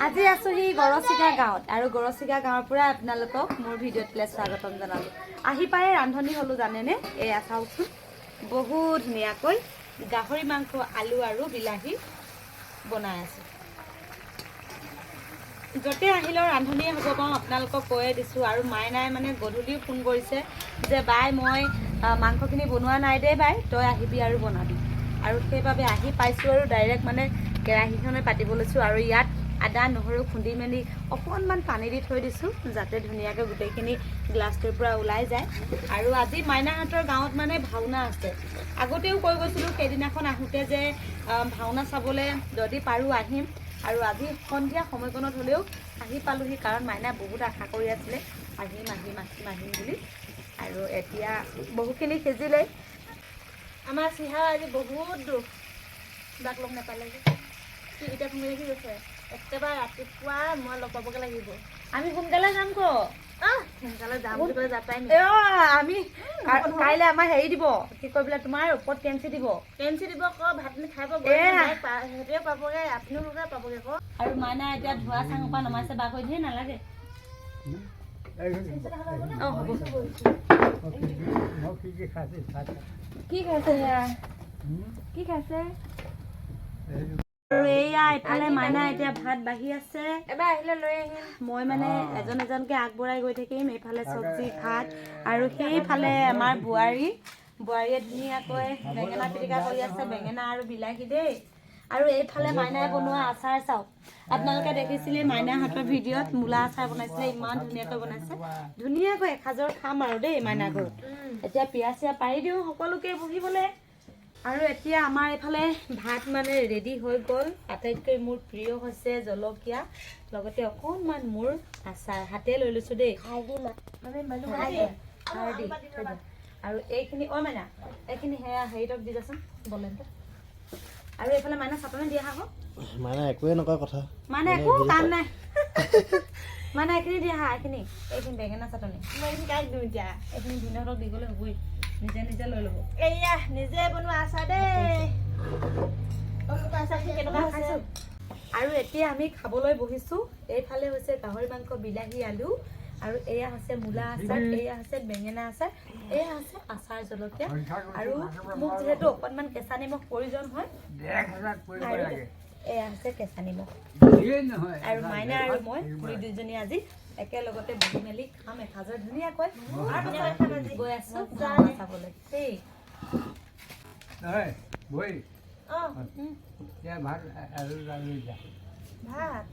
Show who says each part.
Speaker 1: আজি আছোহি গৰচিকা গাঁৱত আৰু গৰচিকা গাঁৱৰ পৰা আপোনালোকক মোৰ ভিডিঅ'টোলৈ স্বাগতম জনালোঁ। আহি পায়ে ৰান্ধনি হ'লোঁ জানেনে? এয়া চাওকচোন বহুত ধুনীয়াকৈ গাহৰি মাংস আলু আৰু বিলাহী বনাই আছোঁ। য'তে আহিলেও ৰান্ধনিয়ে হ'ব পাৰোঁ আপোনালোকক কৈয়ে দিছোঁ আৰু মাইনাই মানে গধূলিও ফোন কৰিছে যে বাই মই মাংসখিনি বনোৱা নাই দেই বাই তই আহিবি আৰু বনাবি। আৰু সেইবাবে আহি পাইছোঁ আৰু ডাইৰেক্ট মানে কেৰাহীখনে পাতিব লৈছোঁ আৰু ইয়াত আদা নহৰু খুন্দি মেলি অকণমান পানী দি থৈ দিছোঁ যাতে ধুনীয়াকৈ গোটেইখিনি গ্লাছটোৰ পৰা ওলাই যায়। আৰু আজি মাইনাহঁতৰ গাঁৱত মানে ভাওনা আছে। আগতেও কৈ গৈছিলোঁ সেইদিনাখন আহোঁতে যে ভাওনা চাবলৈ যদি পাৰোঁ আহিম। আৰু আজি সন্ধিয়া সময়কণত হ'লেও আহি পালোহি কাৰণ মাইনাই বহুত আশা কৰি আছিলে আহিম আহিম আহিম আহিম বুলি। আৰু এতিয়া বহুখিনি সিজিলেই। আমাৰ চিহা আজি বহুত দুখ। দাক লগ নাপালে যে। সি এতিয়া ফোন কৰি গৈছে একেবাৰে ৰাতিপুৱা মই লগ পাবগৈ লাগিব। আমি সোনকালে যাম ক। সোনকালে যাম বুলি ক'লে যাবাই আমি কা- কাইলৈ আমাৰ হেৰি দিব কি কয় বোলে তোমাৰ ওপৰত কেঞ্চি দিব।
Speaker 2: কেঞ্চি দিব ক ভাত পানী খাই পাব। সেইটোৱে পাবগে আপোনালোকে পাবগে ক।
Speaker 1: আৰু মাইনা এতিয়া ধোৱা চাঙৰ পৰা নমাইছে বা কৈ দিয়ে নালাগে। অঁ হ'ব। কি খাইছে সেয়া? কি খাইছে? আৰু এইয়া ইফালে মাইনা এতিয়া ভাত বাঢ়ি আছে।
Speaker 2: এবাৰ আহিলে লৈ আহিম।
Speaker 1: মই মানে এজন এজনকে আগবঢ়াই গৈ থাকিম এইফালে চব্জি ভাত আৰু সেইফালে আমাৰ বোৱাৰী। বোৱাৰীয়ে ধুনীয়াকৈ বেঙেনা পিটিকা কৰি আছে বেঙেনা আৰু বিলাহী দেই। আৰু এইফালে মাইনাই বনোৱা আচাৰ চাওক। আপোনালোকে দেখিছিলে মাইনাৰ হাতৰ ভিডিঅ'ত মূলা আচাৰ বনাইছিলে ইমান ধুনীয়াকৈ বনাইছে। ধুনীয়াকৈ এসাঁজৰ খাম আৰু দেই মাইনাৰ ঘৰত। এতিয়া পিয়াজ চিয়া পাৰি দিওঁ সকলোকে বহিবলৈ। আৰু এতিয়া আমাৰ এইফালে ভাত মানে ৰেডি হৈ গ'ল। আটাইতকৈ মোৰ প্ৰিয় হৈছে জলকীয়া। লগতে অকণমান মোৰ আচাৰ। হাতে লৈ লৈছোঁ দেই। আৰু এইখিনি অ' মাইনা এইখিনি সেয়া হেৰিটক দি যাচোন বলেনটো আৰু এইফালে মাইনা চাটনি দিয়া আহক
Speaker 3: মানে একোৱে নকয় কথা।
Speaker 1: মানে একো কাম নাই। মানে এইখিনি দিয়া হা এইখিনি। এইখিনি বেঙেনা চাটনি।
Speaker 2: মই এইখিনি কাক দিওঁ এতিয়া?
Speaker 1: এইখিনি ভিনহঁতক দি গ'লে হ'বই। নিজে নিজে লৈ ল'ব।
Speaker 2: এয়া নিজে বনোৱা আচাৰ দেই।
Speaker 1: আৰু এতিয়া আমি খাবলৈ বহিছো। এইফালে হৈছে গাহৰি মাংস বিলাহী আলু। আৰু এয়া হৈছে মূলা আচাৰ এয়া হৈছে বেঙেনা আচাৰ এয়া হৈছে আচাৰ জলকীয়া। আৰু মোক যিহেতু অকণমান কেঁচা নিমখ প্ৰয়োজন হয়। এয়া হৈছে কেঁচা নিমখ। আৰু মাইনা আৰু মই খুৰী দুজনী আজি একেলগতে বহি মেলি খাম। এসাঁজৰ ধুনীয়াকৈ। গৈ আছো। খাবলৈ চাবলৈ দেই
Speaker 2: অঁ
Speaker 1: আৰু
Speaker 2: ভাত।